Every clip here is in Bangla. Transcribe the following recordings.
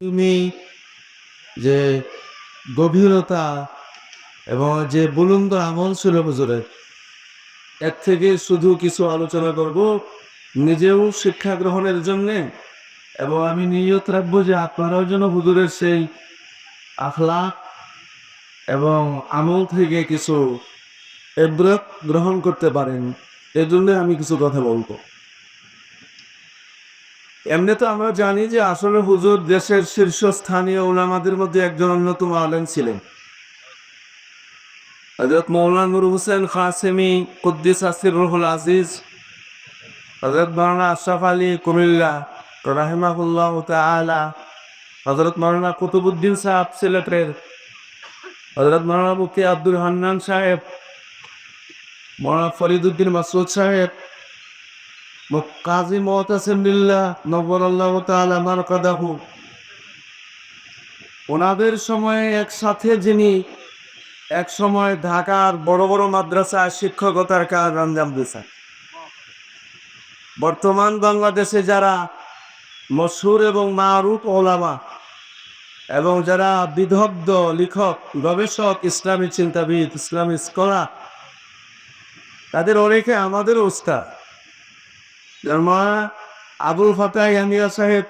তুমি যে গভীরতা এবং যে বুলন্দ আমল ছিল হুজুরের, এর থেকে শুধু কিছু আলোচনা করব নিজেও শিক্ষা গ্রহণের জন্যে এবং আমি নিয়ত রাখব যে আপনারাও যেন হুজুরের সেই আখলা এবং আমল থেকে কিছু এব্রত গ্রহণ করতে পারেন। এজন্য আমি কিছু কথা বলব। এমনি তো আমরা জানি যে আসলে হুজুর দেশের শীর্ষস্থানীয় ওলামাদের মধ্যে একজন অন্যতম আলেম ছিলেন। হজরত মৌলানা নুর হুসেন খাসেমি কুদ্দিস আসির রুহুল আজিজ হজরত মৌলানা আশরাফ আলী কুমিল্লা রাহিমাহুল্লাহ তালা হজরত মৌলানা কুতুবুদ্দিন সাহেব সিলেটের হজরত মৌলানা মুফতি আব্দুল হান্নান সাহেব, মৌলানা ফরিদুদ্দিন মাসুদ সাহেব কাজী মহতাসিম বিল্লাহ নব্বর আল্লাহ তাআলা মারকাদাহু। ওনাদের সময়ে একসাথে যিনি এক সময় ঢাকার বড় বড় মাদ্রাসায় শিক্ষকতার কাজ আঞ্জাম দিয়েছেন। বর্তমান বাংলাদেশে যারা মশহুর এবং মারুফ ওলামা এবং যারা বিদগ্ধ লেখক, গবেষক, ইসলামী চিন্তাবিদ, ইসলামী স্কলার, তাদের অনেকে আমাদের উস্তাদ আবুল ফাতাহ সাহেব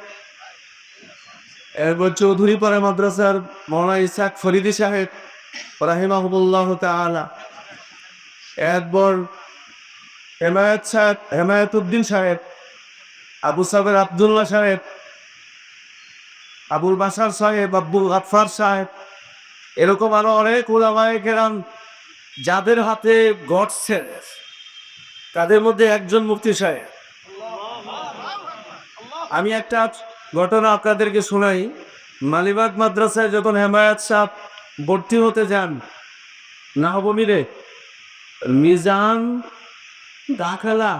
এরপর চৌধুরী পাড়া মাদ্রাসার মৌলানা ইসাক ফরিদি সাহেব রাহিমাহুল্লাহ তাআলা। এরপর হেমায়ত সাহেব হেমায়ত উদ্দিন সাহেব, আবু সাবের আবদুল্লাহ সাহেব, আবুল বাসার সাহেব আব্বুল গাফার সাহেব, এরকম আরও অনেক ওলামায়ে কেরাম যাদের হাতে গড়ছে তাদের মধ্যে একজন মুফতি সাহেব। আমি একটা ঘটনা আপনাদেরকে শোনাই। মালিবাগ মাদ্রাসায় যখন হেমায়াত সাহ ভর্তি হতে যান নাহবমিরে মিজান দাখালা,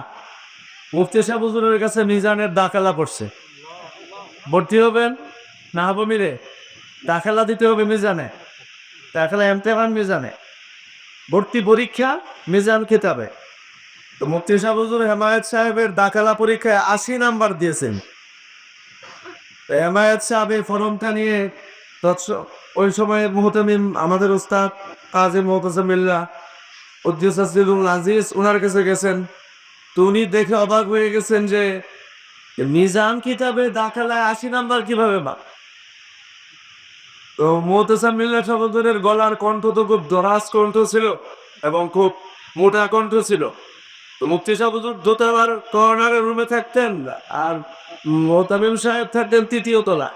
মুফতি সাহেব হুজুরের কাছে মিজানের দাখালা পড়ছে। ভর্তি হবেন নাহবমিরে দাখালা দিতে হবে মিজানে। দাখালা এমতেহান মিজানে। ভর্তি পরীক্ষা মিজান খেতাবে। তো মুফতি সাহেব হুজুর হেমায়ত সাহেবের দাখালা পরীক্ষায় আশি নাম্বার দিয়েছেন। তো হেমায়ত সাহেব ফরমটা নিয়ে ওই সময় মুহতামিম, আমাদের উস্তাদ কাজী মোহতাসমিল্লা উদ্দিস আসিদুল আজিজ ওনার কাছে গেছেন। তো উনি দেখে অবাক হয়ে গেছেন যে মিজান কিতাবে দাখালায় আশি নাম্বার কীভাবে বা? তো মোহতাসামিল্লা সহোদরের গলার কণ্ঠ তো খুব দরাজ কণ্ঠ ছিল এবং খুব মোটা কণ্ঠ ছিল। মুফতি দোতলার কর্নারের রুমে থাকতেন আর মোহতামিম সাহেব থাকতেন তৃতীয় তলা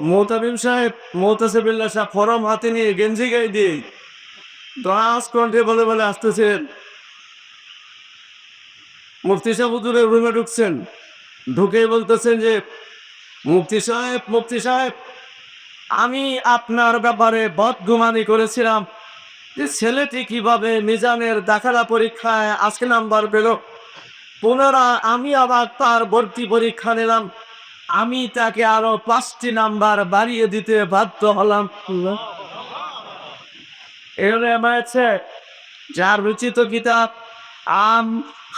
মোহতামিম সাহেব মোহতাসিবিল্লা সাহেব ফরম হাতে নিয়ে গেঞ্জি গায়ে দিয়ে দরাজ কণ্ঠে বলে বলে আসতেছেন। মুফতি সাহেব রুমে ঢুকছেন। ঢুকেই বলতেছেন যে, মুফতি সাহেব মুফতি সাহেব, আমি আপনার ব্যাপারে বদগুমানি করেছিলাম। যে ছেলেটি কীভাবে মিজানের দাখালা পরীক্ষায় আজকে নাম্বার পেল? পুনরায় আমি আবার তার ভর্তি পরীক্ষা নিলাম। আমি তাকে আরও পাঁচটি নাম্বার বাড়িয়ে দিতে বাধ্য হলাম। হয়েছে যার রচিত কিতাব, আম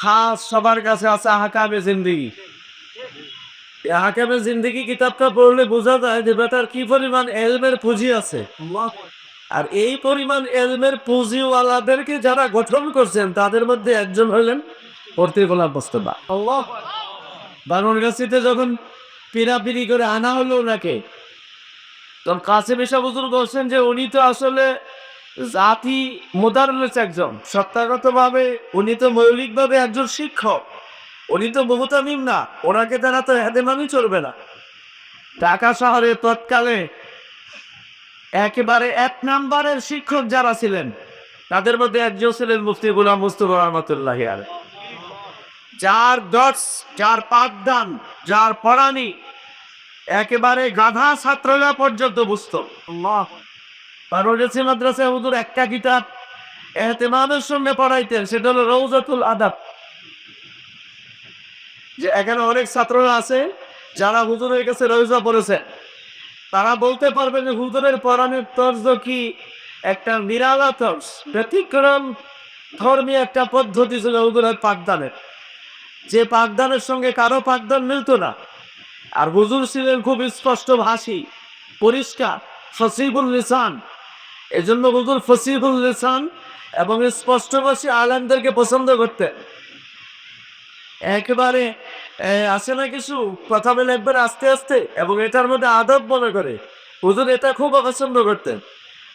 খাস সবার কাছে আছে হাকাবে জিন্দিগি। হাকাবে জিন্দিগি কিতাবটা পড়লে বোঝা যায় যে বেটার কি পরিমাণ এলমের পুঁজি আছে। আর এই পরিমাণ এলমের পুঁজিওয়ালাদেরকে যারা গঠন করছেন, তাদের মধ্যে একজন হলেন পড়তে গোলাম মোস্তফা। বানুরগাছিতে যখন পিরাপিরি করে আনা হলো ওনাকে, তখন কাছে বেশা বুজুর বলছেন যে উনি তো আসলে জাতি মোদারলেস একজন। সত্তাগতভাবে উনি তো মৌলিকভাবে একজন শিক্ষক। উনি তো বহুতামিম না, ওনাকে তারা তো হেদেমামি চলবে না। ঢাকা শহরে তৎকালে একেবারে এক নাম্বারের শিক্ষক যারা ছিলেন, তাদের মধ্যে একজন ছিলেন মুফতি গুলাম মুস্তফা রহমতুল্লাহ আলহ যার দশ যার পাঠদান, যার পড়ানি একেবারে গাধা ছাত্ররা পর্যন্ত বুঝত। পারোজেসি মাদ্রাসায় হুজুর একটা কিতাব এহতেমামের সঙ্গে পড়াইতেন, সেটা হলো রৌজাতুল আদাব। যে এখানে অনেক ছাত্ররা আছে যারা হুজুরের কাছে রৌজা পড়েছে তারা বলতে পারবে যে হুজুরের পড়ানোর তর্জ কি? একটা নিরালা তর্জ, ব্যতিক্রম ধর্মীয় একটা পদ্ধতি ছিল হুজুরের পাঠদানের। যে পাঠদানের সঙ্গে কারও পাঠদান মিলতো না। আর হুজুর ছিলেন খুব স্পষ্ট ভাষী, পরিষ্কার ফসিবুল লিসান। এজন্য হুজুর ফসিবুল লিসান এবং স্পষ্টভাষী আলেমদেরকে পছন্দ করতেন। একেবারে আসে না কিছু? কথা বলে একবার আস্তে আস্তে, এবং এটার মধ্যে আদব মনে করে। হুজুর এটা খুব অপছন্দ করতেন।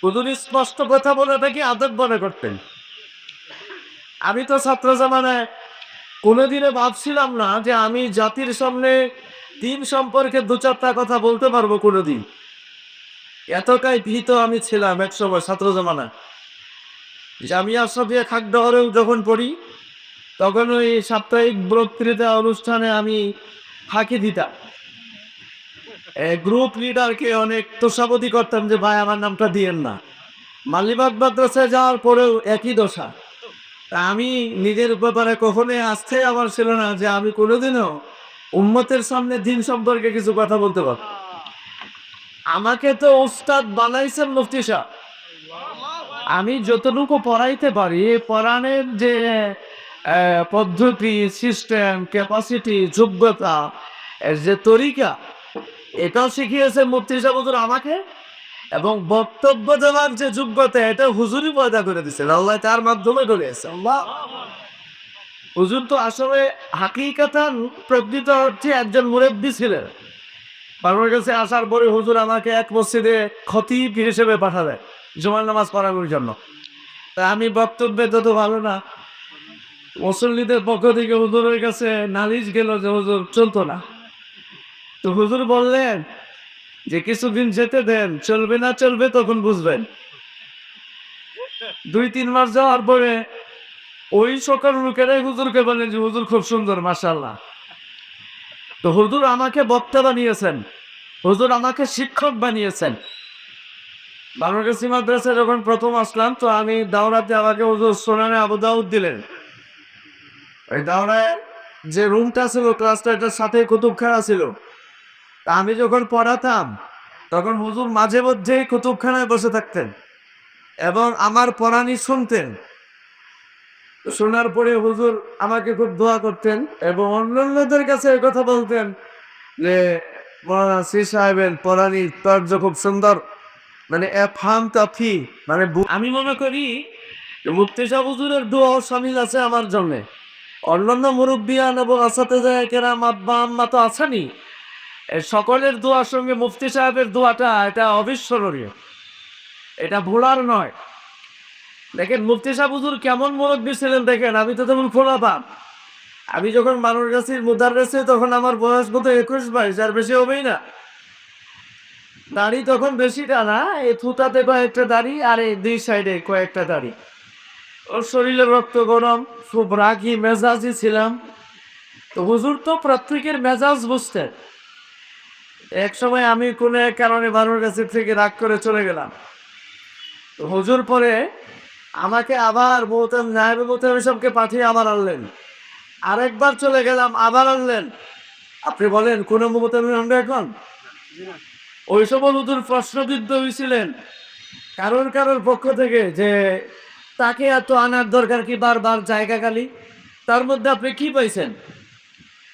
হুজুর স্পষ্ট কথা বলাটাকে আদব মনে করতেন। আমি তো ছাত্র জামানায় কোনোদিনে ভাবছিলাম না যে আমি জাতির সামনে দিন সম্পর্কে দু চারটা কথা বলতে পারব কোনোদিন। এতটাই ভীত আমি ছিলাম এক সময় ছাত্র জামানায়। জামিয়া সাফিয়া খাকডহরেও যখন পড়ি তখন ওই সাপ্তাহিক বক্তৃতা অনুষ্ঠানে আমি ফাঁকি দিতাম। গ্রুপ লিডারকে অনেক তোষাবধি করতাম যে, ভাই, আমার নামটা দিয়েন না। মালিবাগ মাদ্রাসায় যাওয়ার পরেও একই দশা। আমি নিজের ব্যাপারে কখনোই আস্থে আমার ছিল না যে, আমি কোনোদিনও উম্মতের সামনে দিন সম্পর্কে কিছু কথা বলতে পারব আমাকে তো ওস্তাদ বানাইছেন মুফতি সাহ আমি যতটুকু পড়াইতে পারি, পড়ানোর যে পদ্ধতি সিস্টেম ক্যাপাসিটি যোগ্যতা এর যে তরিকা, এটাও শিখিয়েছে মুফতি সাহেব হুজুর আমাকে, এবং বক্তব্য দেওয়ার যে যোগ্যতা, এটা হুজুরই পয়দা করে দিচ্ছে আল্লাহ তার মাধ্যমে করেছে আল্লাহ। হুজুর তো আসলে হাকিকাতান প্রকৃত হচ্ছে একজন মুরব্বী ছিলেন। আমার কাছে আসার পরে হুজুর আমাকে এক মসজিদে খতিব হিসেবে পাঠালেন, জুমার নামাজ পড়ানোর জন্য। তা আমি বক্তব্যে তো ভালো না। মুসল্লিদের পক্ষ থেকে হুজুরের কাছে নালিশ গেল যে হুজুর, চলতো না। তো হুজুর বললেন যে কিছুদিন যেতে দেন, চলবে না চলবে তখন বুঝবেন। দুই, তিন মাস যাওয়ার পরে ওই সকাল লোকেরাই হুজুরকে বলেন যে, হুজুর খুব সুন্দর মাসাল্লাহ তো হুজুর আমাকে বক্তা বানিয়েছেন। হুজুর আমাকে শিক্ষক বানিয়েছেন। বাংলাদেশি মাদ্রাসায় যখন প্রথম আসলাম, তো আমি দাওরাতে আমাকে হুজুর সোনানে আবু দাউদ দিলেন। ওই যে রুমটা ছিল ক্লাসটা এটার সাথে কুতুবখানা ছিল। তা আমি যখন পড়াতাম, তখন হুজুর মাঝে মধ্যেই কুতুবখানায় বসে থাকতেন এবং আমার পড়ানি শুনতেন। শোনার পরে হুজুর আমাকে খুব দোয়া করতেন এবং অন্যান্যদের কাছে কথা বলতেন যে শ্রী সাহেবের পড়ানি তর্জ খুব সুন্দর মানে এ ফাম তাফি মানে আমি মনে করি শাহ হুজুরের দোয়াও সামিল আছে আমার জন্যে। অন্যান্য মুরব্বিয়ান এবং আসাতে যায় কেরাম আব্বা আম্মা তো আছেনি এ সকলের দোয়ার সঙ্গে মুফতি সাহেবের দোয়াটা, এটা অবিস্মরণীয়। এটা ভোলার নয়। দেখেন, মুফতি সাহেব কেমন মুরব্বী ছিলেন দেখেন, আমি তো তেমন খোলা পাপ আমি যখন মানুষ গাছির মুদার রেছে তখন আমার বয়স বোধ একুশ বাইশ, আর বেশি হবেই না। দাড়ি তখন বেশি না, এই থুতাতে কয়েকটা দাড়ি আর এই দুই সাইডে কয়েকটা দাড়ি। ওর শরীরে রক্ত গরম, খুব রাগি মেজাজি ছিলাম। তো হুজুর তো প্রত্যেকের মেজাজ বুঝতেন এক সময় আমি কোনো এক কারণে বানুর কাছে থেকে রাগ করে চলে গেলাম। তো হুজুর পরে আমাকে আবার বলতেন নায়বে বলতেন সবকে পাঠিয়ে আবার আনলেন। আরেকবার চলে গেলাম, আবার আনলেন। আপনি বলেন, কোন আমরা এখন? ওই সময় হুজুর প্রশ্নবিদ্ধ হয়েছিলেন কারোর কারোর পক্ষ থেকে যে তাকে এত আনার দরকার কি বারবার জায়গা খালি? তার মধ্যে আপনি কি পাইছেন?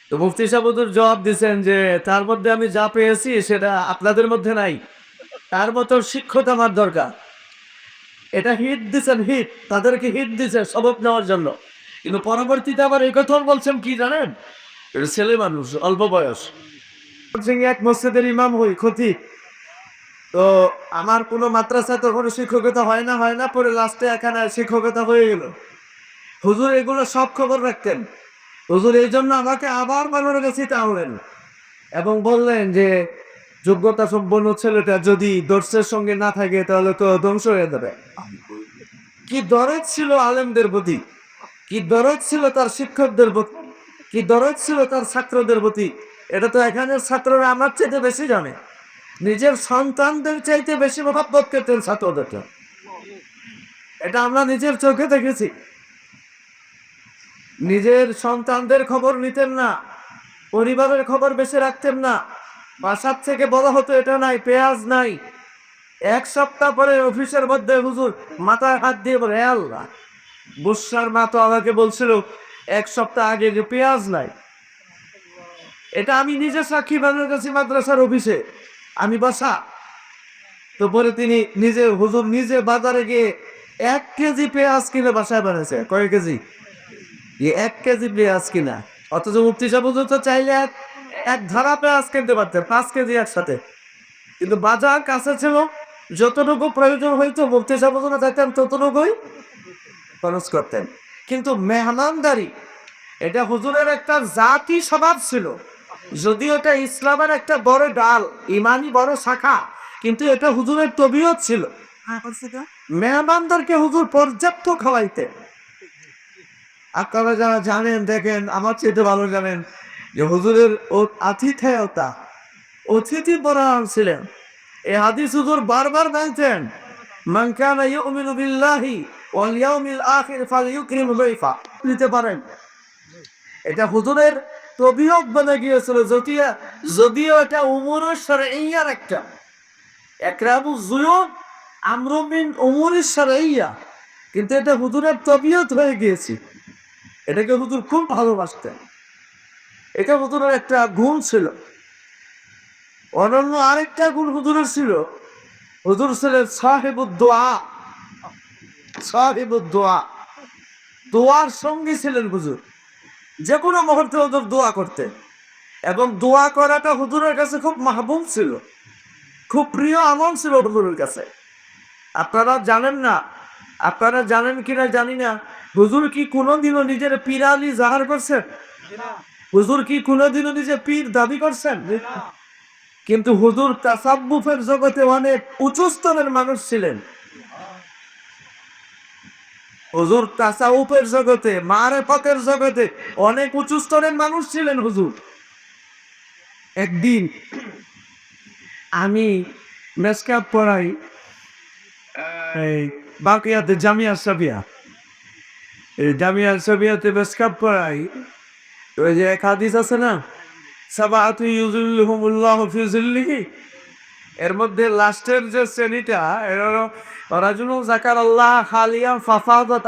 তো মুফতি সাহেবুদুর জবাব দিছেন যে, তার মধ্যে আমি যা পেয়েছি সেটা আপনাদের মধ্যে নাই। তার মতো শিক্ষক আমার দরকার। এটা হিট দিছেন, হিট। তাদেরকে হিট দিছে সবক নেওয়ার জন্য। কিন্তু পরবর্তীতে আবার এই কথাও বলছেন কি জানেন? ছেলে মানুষ, অল্প বয়স। এক মসজিদের ইমাম হই ক্ষতি তো আমার কোনো মাদ্রাসায় তো কোনো শিক্ষকতা হয় না হয় না, পরে লাস্টে এখানে শিক্ষকতা হয়ে গেল। হুজুর, এগুলো সব খবর রাখতেন। হুজুর, এই জন্য আমাকে আবার মানুষের কাছে টানলেন এবং বললেন যে, যোগ্যতা সম্পন্ন ছেলেটা যদি দর্শের সঙ্গে না থাকে, তাহলে তো ধ্বংস হয়ে যাবে। কি দরদ ছিল আলেমদের প্রতি? কি দরদ ছিল তার শিক্ষকদের প্রতি? কি দরদ ছিল তার ছাত্রদের প্রতি? এটা তো এখানের ছাত্ররা আমার চাইতে বেশি জানে। নিজের সন্তানদের চাইতে বেশি মহাব্বত করতেন ছাত্রদেরকে এটা আমরা নিজের চোখে দেখেছি। নিজের সন্তানদের খবর নিতেন না, পরিবারের খবর বেশি রাখতেন না, বাসার থেকে বলা হতো এটা নাই, পেঁয়াজ নাই। এক সপ্তাহ পরে অফিসের মধ্যে হুজুর মাথায় হাত দিয়ে বলে আল্লাহ বুসার মা তো আমাকে বলছিল, এক সপ্তাহ আগে যে পেঁয়াজ নাই। এটা আমি নিজে সাক্ষী বানার কাছে মাদ্রাসার অফিসে। আমি বসা। তো পরে তিনি নিজে, হুজুর নিজে বাজারে গিয়ে এক কেজি পেঁয়াজ কিনে বাসায় বানাইছে কয় কেজি? এক কেজি পেঁয়াজ কিনা। অথচ মুক্তি সাহেব তো চাইলে এক এক ধারা পেঁয়াজ কিনতে পারতেন পাঁচ কেজি একসাথে। কিন্তু বাজার কাছে ছিল, যতটুকু প্রয়োজন হইতো মুক্তি সাহেব চাইতেন ততটুকুই খরচ করতেন। কিন্তু মেহমানদারি, এটা হুজুরের একটা জাতি স্বভাব ছিল। যদিও এটা ইসলামের একটা বড় ডাল ইমানি বড় শাখা কিন্তু এটা হুজুরের তবিয়ত ছিল। মেহমানদারকে হুজুর পর্যাপ্ত খাওয়াইতে। আপনারা যারা জানেন দেখেন আমার চেয়ে ভালো জানেন যে হুজুরের আতিথেয়তা অতিথি পরায়ণ ছিলেন এই হাদিস হুজুর বারবার বলছেন মান কানা ইউমিনু বিল্লাহি ওয়াল ইয়াউমিল আখির ফালইউকরিম যায়ফা নিতে পারেন। এটা হুজুরের তবিয়ত বনে গিয়েছিল, যদিও যদিও এটা উমরের শরঈয়ার একটা। একরাবু জুয়ুব, আমরু মিন উমরের শরঈয়া। কিন্তু এটা হুজুরের তবিয়ত হয়ে গিয়েছে। এটাকে হুজুর খুব ভালোবাসতেন। এটা হুজুরের একটা গুণ ছিল। অনন্য আরেকটা গুণ হুজুরের ছিল। হুজুর ছিলেন সাহেবুদ্দোয়া। সাহেবুদ্দোয়া। দোয়ার সঙ্গী ছিলেন হুজুর। যে কোনো মুহূর্তে হুজুর দোয়া করতে। এবং দোয়া করাটা হুজুরের কাছে খুব মাহবুব ছিল। খুব প্রিয় আমল ছিল হুজুরের কাছে। আপনারা জানেন না, আপনারা জানেন কিনা জানি না, হুজুর কি কোনোদিনও নিজের পিরালি জাহার করছেন? হুজুর কি কোনোদিনও নিজে পীর দাবি করছেন? কিন্তু হুজুর তাসাব্বুফের জগতে অনেক উঁচু স্তরের মানুষ ছিলেন। হুজুর তাসাউফের জগতে মারেফতের জগতে। অনেক উঁচু স্তরের মানুষ ছিলেন হুজুর। একদিন আমি মেসকাপ পড়াই বাকিয়াতে জামিয়া সাবিয়া। এই জামিয়া সাবিয়াতে মেসকাপ পড়াই। ওই যে এক হাদিস আছে না সাবাহাতু ইউজুল্লুহুমুল্লাহ ফি জিল্লিহি এর মধ্যে লাস্টের যে শ্রেণীটা জাকার আল্লাহ ফাফাদাত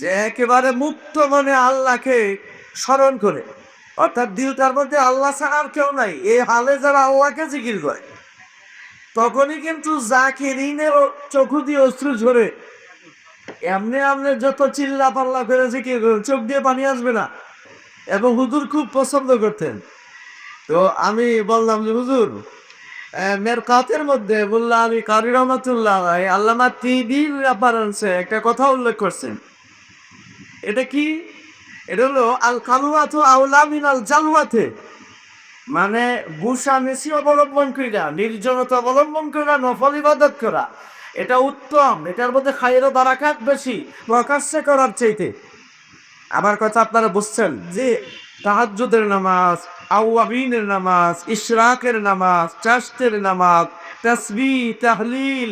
যে একেবারে মুক্ত মনে আল্লাহকে স্মরণ করে। অর্থাৎ মধ্যে আল্লাহ ছাড়া আর কেউ নাই। এই হালে যারা আল্লাহকে জিকির করে, তখনই কিন্তু জাকিরিনের চোখু দিয়ে অশ্রু ঝরে। এমনি এমনি যত চিল্লা পাল্লা করে জিকির করে চোখ দিয়ে পানি আসবে না। এবং হুজুর খুব পছন্দ করতেন। তো আমি বললাম যে, হুজুর মেরকাতের মধ্যে বললাম আমি কারি রহমতুল্লাহ আল্লামা তিবির রেফারেন্সে একটা কথা উল্লেখ করছেন। এটা কি? এটা হলো আল কালুয়াত আউলা মিন আল জালওয়াতে। মানে গুসা মেসি অবলম্বন করা নির্জনতা অবলম্বন করা নফল ইবাদত করা। এটা উত্তম, এটার মধ্যে খাইরও বারাকাত বেশি, প্রকাশ্যে করার চাইতে। আমার কথা আপনারা বুঝছেন? যে তাহাজ্জুদের নামাজ আউয়াবিনের নামাজ ইশরাকের নামাজ চাষের নামাজ তসবি তাহলিল